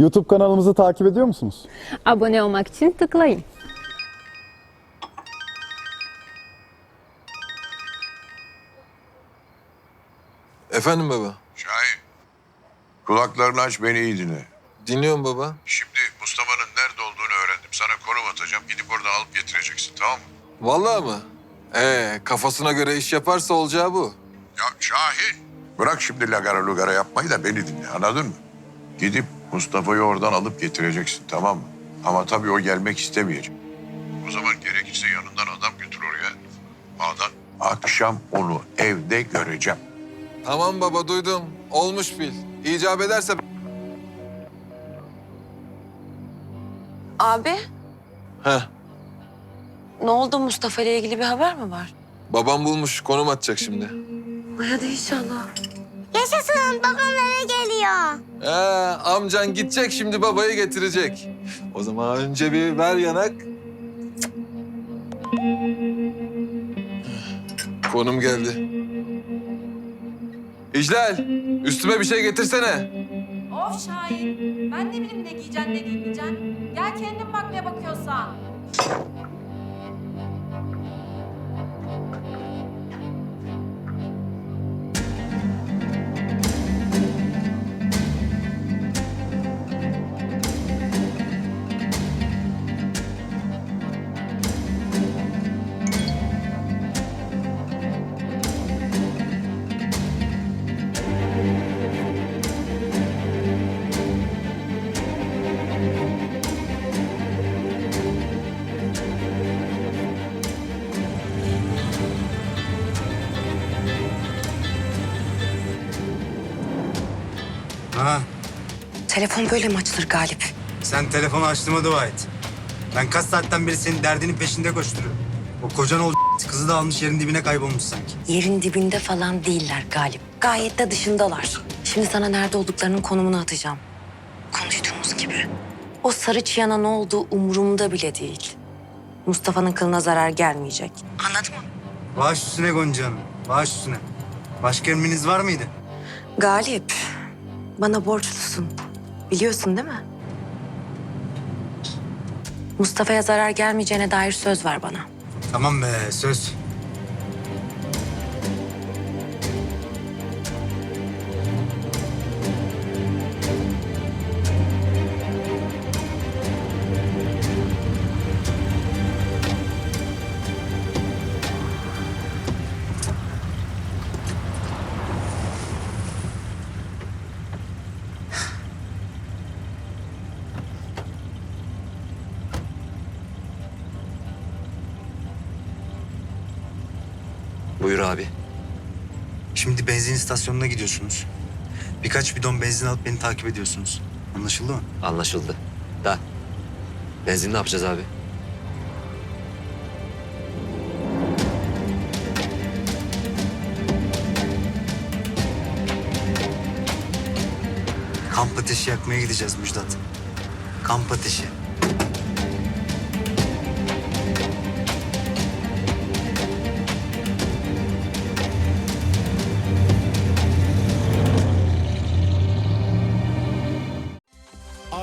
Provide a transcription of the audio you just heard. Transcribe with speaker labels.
Speaker 1: YouTube kanalımızı takip ediyor musunuz?
Speaker 2: Abone olmak için tıklayın.
Speaker 3: Efendim baba.
Speaker 4: Şahin, kulaklarını aç beni iyi dinle.
Speaker 3: Dinliyorum baba.
Speaker 4: Şimdi Mustafa'nın nerede olduğunu öğrendim. Sana konum atacağım. Gidip oradan alıp getireceksin tamam mı?
Speaker 3: Vallahi mı? Ee, kafasına göre iş yaparsa olacağı bu.
Speaker 4: Ya Şahin, bırak şimdi lagara lugara yapmayı da beni dinle anladın mı? Gidip Mustafa'yı oradan alıp getireceksin tamam mı? Ama tabii o gelmek istemeyecek. O zaman gerekirse yanından adam götür oraya. Bağdan akşam onu evde göreceğim.
Speaker 3: Tamam baba duydum. Olmuş bil. İcap ederse...
Speaker 5: Abi
Speaker 3: Heh.
Speaker 5: ne oldu Mustafa ile ilgili bir haber mi var?
Speaker 3: Babam bulmuş. Konum atacak şimdi.
Speaker 5: Ay hadi inşallah.
Speaker 6: Yaşasın babam eve geliyor.
Speaker 3: Ee, amcan gidecek şimdi babayı getirecek. O zaman önce bir ver yanak. Konum geldi. İclal, üstüme bir şey getirsene.
Speaker 7: Of Şahin. Ben ne bileyim ne giyeceksin ne giymeyeceksin. Gel kendin bak ne bakıyorsan.
Speaker 8: Ha,
Speaker 5: Telefon böyle mi açılır Galip?
Speaker 8: sen telefonu açtığıma dua et. Ben kaç saatten beri senin derdinin peşinde koşturuyorum. O kocan ol kızı da almış yerin dibine kaybolmuş sanki.
Speaker 5: Yerin dibinde falan değiller Galip. Gayet de dışındalar. Şimdi sana nerede olduklarının konumunu atacağım. Konuştuğumuz gibi. O sarı çiyana ne olduğu umurumda bile değil. Mustafa'nın kılına zarar gelmeyecek. Anladın mı?
Speaker 8: Baş üstüne Gonca Hanım, baş üstüne. Başka emriniz var mıydı?
Speaker 5: Galip, bana borçlusun. Biliyorsun değil mi? Mustafa'ya zarar gelmeyeceğine dair söz ver bana.
Speaker 8: Tamam be, söz.
Speaker 9: Buyur abi.
Speaker 8: Şimdi benzin istasyonuna gidiyorsunuz. Birkaç bidon benzin alıp beni takip ediyorsunuz. Anlaşıldı mı?
Speaker 9: Anlaşıldı. Da. Benzin ne yapacağız abi?
Speaker 8: Kamp ateşi yakmaya gideceğiz Müjdat. Kamp ateşi.